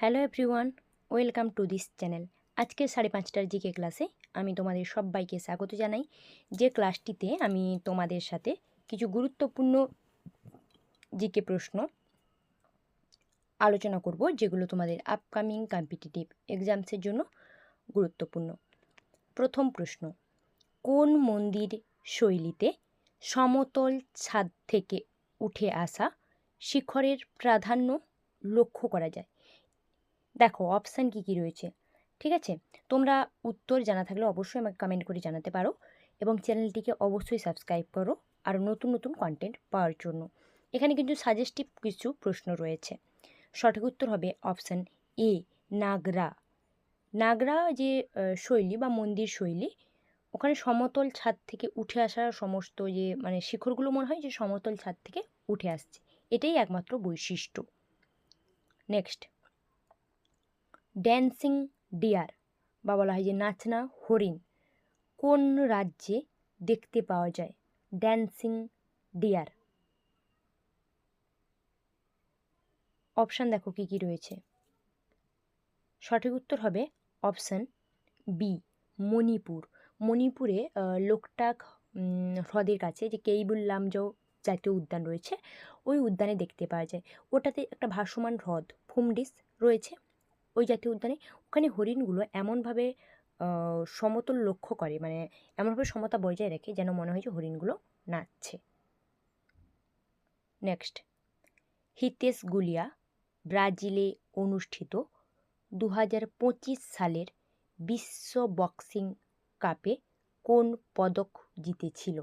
Hello everyone, welcome to this channel. আজকে সাড়ে পাঁচটার জিকে ক্লাসে আমি তোমাদের সবাইকে স্বাগত জানাই। যে ক্লাসটিতে আমি তোমাদের সাথে কিছু গুরুত্বপূর্ণ জিকে প্রশ্ন আলোচনা করব, যেগুলো তোমাদের আপকামিং কম্পিটিটিভ এক্সামসের জন্য গুরুত্বপূর্ণ। প্রথম প্রশ্ন, কোন মন্দির শৈলীতে সমতল ছাদ থেকে উঠে আসা শিখরের প্রাধান্য লক্ষ্য করা যায়? দেখো অপশান কী কী রয়েছে? ঠিক আছে? তোমরা উত্তর জানা থাকলে অবশ্যই আমাকে কমেন্ট করে জানাতে পারো এবং চ্যানেলটিকে অবশ্যই সাবস্ক্রাইব করো আর নতুন নতুন কন্টেন্ট পাওয়ার জন্য। এখানে কিন্তু সাজেস্টিভ কিছু প্রশ্ন রয়েছে। সঠিক উত্তর হবে অপশান এ নাগরা। নাগরা যে শৈলী বা মন্দির শৈলী, ওখানে সমতল ছাদ থেকে উঠে আসা সমস্ত যে মানে শিখরগুলো মনে হয় যে, সমতল ছাদ থেকে উঠে আসছে। এটাই একমাত্র বৈশিষ্ট্য। নেক্সট ড্যান্সিং ডিয়ার, বা বলা হয় যে নাচনা হরিণ, কোন রাজ্যে দেখতে পাওয়া যায়? Dancing deer. অপশান দেখো কী কী রয়েছে। সঠিক উত্তর হবে অপশান বি, মণিপুর। মণিপুরে লোকটাক হ্রদের কাছে যে কেইবুল লামজাও জাতীয় উদ্যান রয়েছে, ওই উদ্যানে দেখতে পাওয়া যায়। ওটাতে একটা ভাসমান হ্রদ, ফুমডিস রয়েছে। ওই জাতীয় উদ্যানে ওখানে হরিণগুলো এমনভাবে সমতল লক্ষ্য করে মানে এমনভাবে সমতা বজায় রাখে যেন মনে হয় যে হরিণগুলো নাচছে। নেক্সট হিতেশ গুলিয়া, ব্রাজিলে অনুষ্ঠিত দু হাজার পঁচিশ সালের বিশ্ব বক্সিং কাপে কোন পদক জিতেছিল?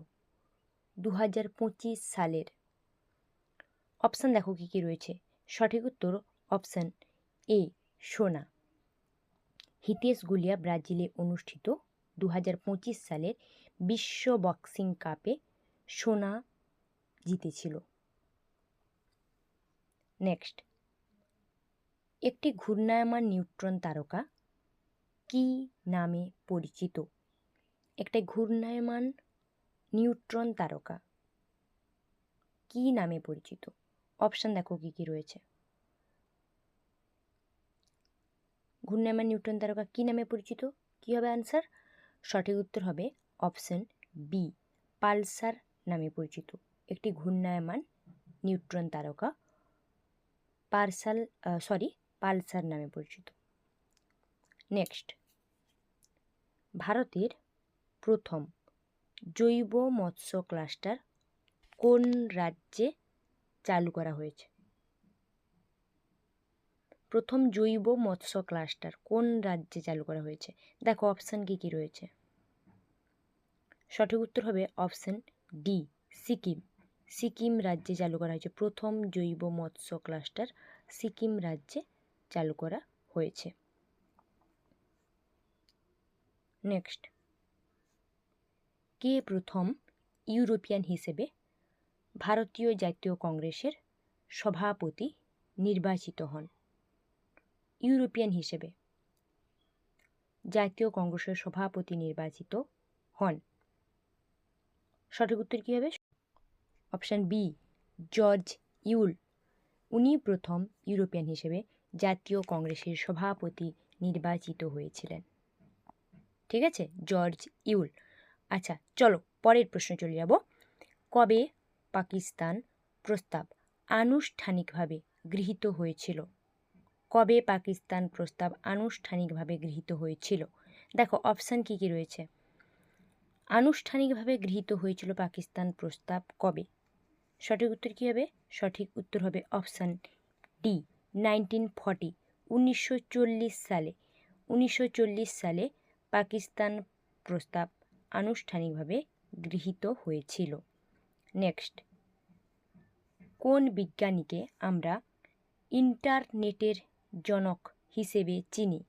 দু হাজার পঁচিশ সালের। অপশান দেখো কী কী রয়েছে। সঠিক উত্তর অপশান এ সোনা। হিতেশ গুলিয়া ব্রাজিলে অনুষ্ঠিত দু হাজার পঁচিশ সালের বিশ্ব বক্সিং কাপে সোনা জিতেছিল। নেক্সট। একটি ঘূর্ণায়মান নিউট্রন তারকা কী নামে পরিচিত? একটা ঘূর্ণায়মান নিউট্রন তারকা কী নামে পরিচিত? অপশান দেখো কী কী রয়েছে। ঘূর্ণায়মান নিউট্রন তারকা কী নামে পরিচিত? কী হবে আনসার সঠিক উত্তর হবে অপশান বি পালসার নামে পরিচিত। একটি ঘূর্ণায়মান নিউট্রন তারকা পার্সাল সরি পালসার নামে পরিচিত। নেক্সট ভারতের প্রথম জৈব মৎস্য ক্লাস্টার কোন রাজ্যে চালু করা হয়েছে? প্রথম জৈব মৎস্য ক্লাস্টার কোন রাজ্যে চালু করা হয়েছে? দেখো অপশান কী কী রয়েছে? সঠিক উত্তর হবে অপশান ডি সিকিম। সিকিম রাজ্যে চালু করা হয়েছে, প্রথম জৈব মৎস্য ক্লাস্টার সিকিম রাজ্যে চালু করা হয়েছে। নেক্সট কে প্রথম ইউরোপিয়ান হিসেবে ভারতীয় জাতীয় কংগ্রেসের সভাপতি নির্বাচিত হন? ইউরোপিয়ান হিসেবে। জাতীয় কংগ্রেসের সভাপতি নির্বাচিত হন। সঠিক উত্তর কী হবে? Option B, George Yule. উনি প্রথম ইউরোপিয়ান হিসেবে জাতীয় কংগ্রেসের সভাপতি নির্বাচিত হয়েছিলেন। ঠিক আছে? George Yule. আচ্ছা চলো, পরের প্রশ্ন চলে যাব। কবে পাকিস্তান প্রস্তাব আনুষ্ঠানিকভাবে গৃহীত হয়েছিল? কবে পাকিস্তান প্রস্তাব আনুষ্ঠানিকভাবে গৃহীত হয়েছিল? দেখো অপশান কী কী রয়েছে? আনুষ্ঠানিকভাবে গৃহীত হয়েছিল পাকিস্তান প্রস্তাব কবে? সঠিক উত্তর কী হবে? সঠিক উত্তর হবে অপশান ডি নাইনটিন ফর্টি উনিশশো চল্লিশ সালে। উনিশশো চল্লিশ সালে পাকিস্তান প্রস্তাব আনুষ্ঠানিকভাবে গৃহীত হয়েছিল। নেক্সট কোন বিজ্ঞানীকে আমরা ইন্টারনেটের জনক হিসেবে চিনি।